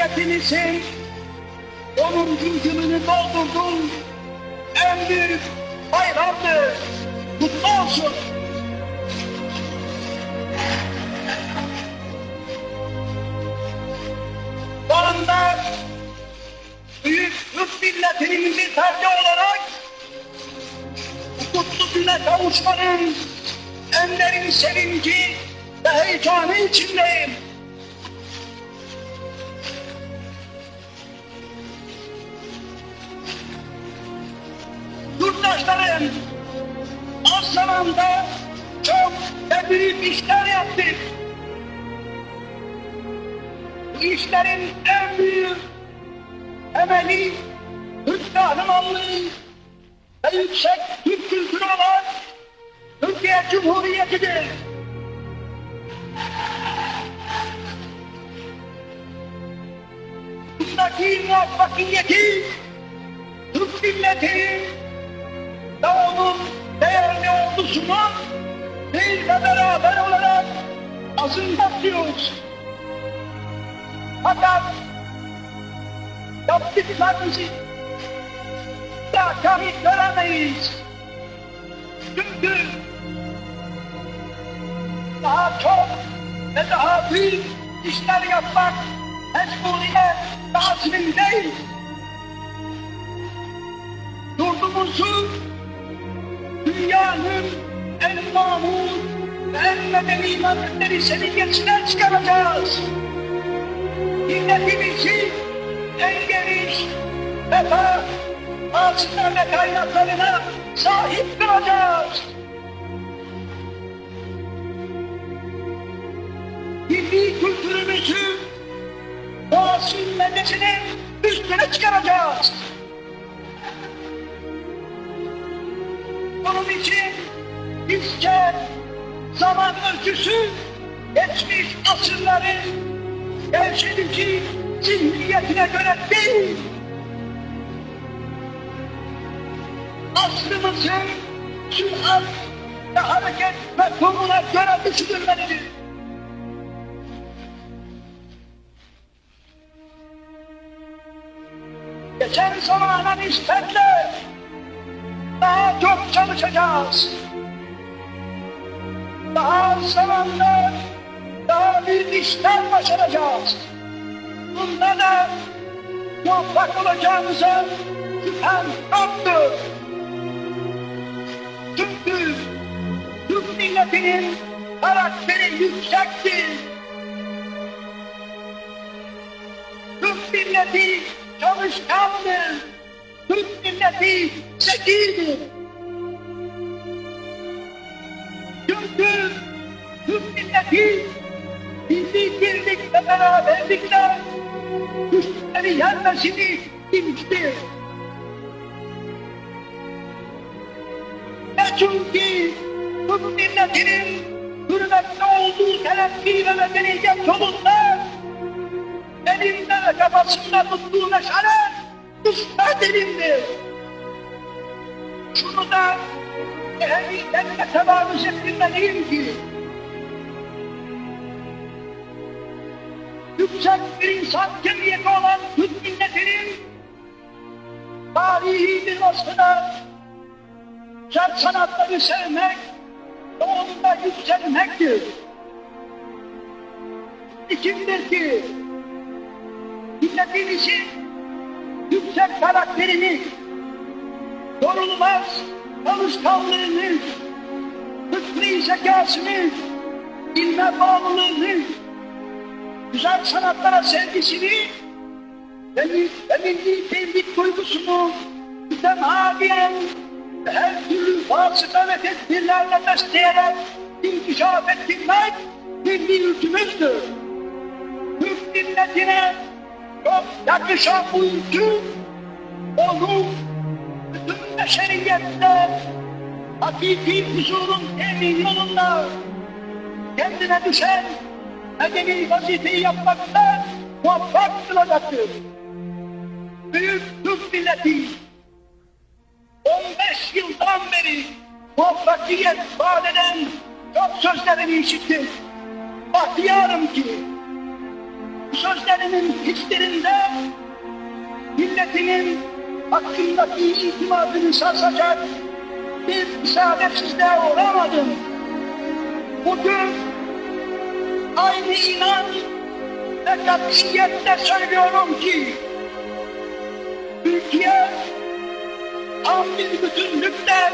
Cumhuriyetimizin 10. yılını doldurdun. En büyük bayramdır. Kutlu olsun. Sonunda büyük Türk milletinin bir ferdi olarak kutlu güne kavuşmanın en derin sevinci ve heyecanı içindeyim. Yurttaşlarım, az zamanda çok ve büyük işler yaptık. Bu işlerin en büyük temeli Türk kahramanlığı ve yüksek Türk kültürü olan Türkiye Cumhuriyeti'dir. Bundaki muvaffakiyeti Türk milletinin ve onun değerli ordusunu bir ve beraber olarak azınlatıyoruz. Fakat yaptıklarımızı da kami göremeyiz. Çünkü daha çok ve daha büyük işler yapmak mecburiyet ve azmindeyiz. Yurdumuzu dünyanın en mamur ve en medeni memleketleri seviyesinden çıkaracağız. Milletimizi en geniş refah, ağaçlar ve kaynaklarına sahip kılacağız. Milli kültürümüzü doğasının medeniyetinin üstüne çıkaracağız. Bunun için bizce zaman ölçüsü geçmiş asırların gevşedici zihniyetine göre değil, aslımızın sürat ve hareket mefhumuna göre düşünülmelidir. Geçen zamana nispetle daha çok çalışacağız. Daha az zamanda daha büyük işler başaracağız. Bunda da muvaffak olacağımıza şüphem yoktur. Çünkü Türk milletinin karakteri yüksektir. Türk milleti çalışkandır. Türk milleti zekidir. Çünkü Türk milleti milli birlik ve beraberlikle güçleri yenmesini bilmiştir. Ve çünkü Türk milletinin hürmetli olduğu terakki ve medeniyet yolunda elinde ve kafasında tuttuğu meşale düşme dilimdir. Şunu da ehliliklerine tevarüz ettirmeliyim ki yüksek bir insan cemiyeti olan Türk milletinin tarihi bir vasfına şart sanatları sevmek onunla yükselmektir. İçindir ki milletimizin yüksek karakterini, yorulmaz alışkanlığını, fıkri zekasını, ilme bağlılığını, güzel sanatlara sevgisini ve, ve milli birlik duygusunu mütemadiyen her türlü vasıta ve tedbirlerle besleyerek inkişaf ettirmek milli yükümüzdür. Türk milletine çok yakışan bu yükü onu bütün beşeriyette hakiki huzurun temin yolunda kendine düşen medeni vazifeyi yapmakta muvaffak kılacaktır. Büyük Türk milleti 15 yıldan beri muvaffakiyet vaat eden çok sözlerini işittim. Bahtiyarım ki bu sözlerimin hiçbirinde milletinin hakkındaki itimadını sarsacak bir isabetsizliğe uğramadım. Bugün aynı inanç ve katiyetle söylüyorum ki Türkiye tam bir bütünlükle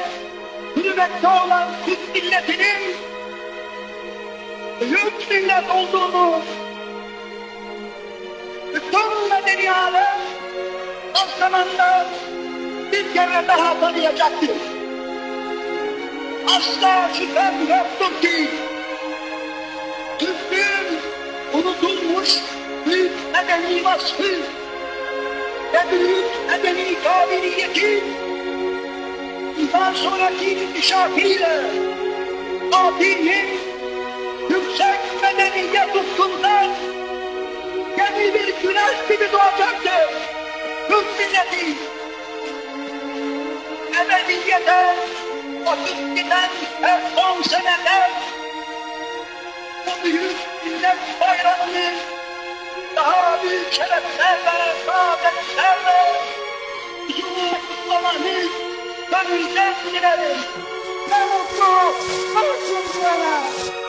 hürmette olan Türk milletinin büyük millet olduğunu alem az zamanda bir kere daha tanıyacaktır. Asla şüphem yoktur ki Türklüğün unutulmuş büyük medeni vasfı ve büyük medeni kabiliyeti bundan sonraki inkişafıyla adinin yeni bir güneş gibi doğacaktır. Türk milleti ebediyete vakit giden her on senede bu büyük millet bayramını daha büyük şereflerle, saadetlerle huzurla kutlamanı gönülden dilerim. Ne mutlu, ne mutlu.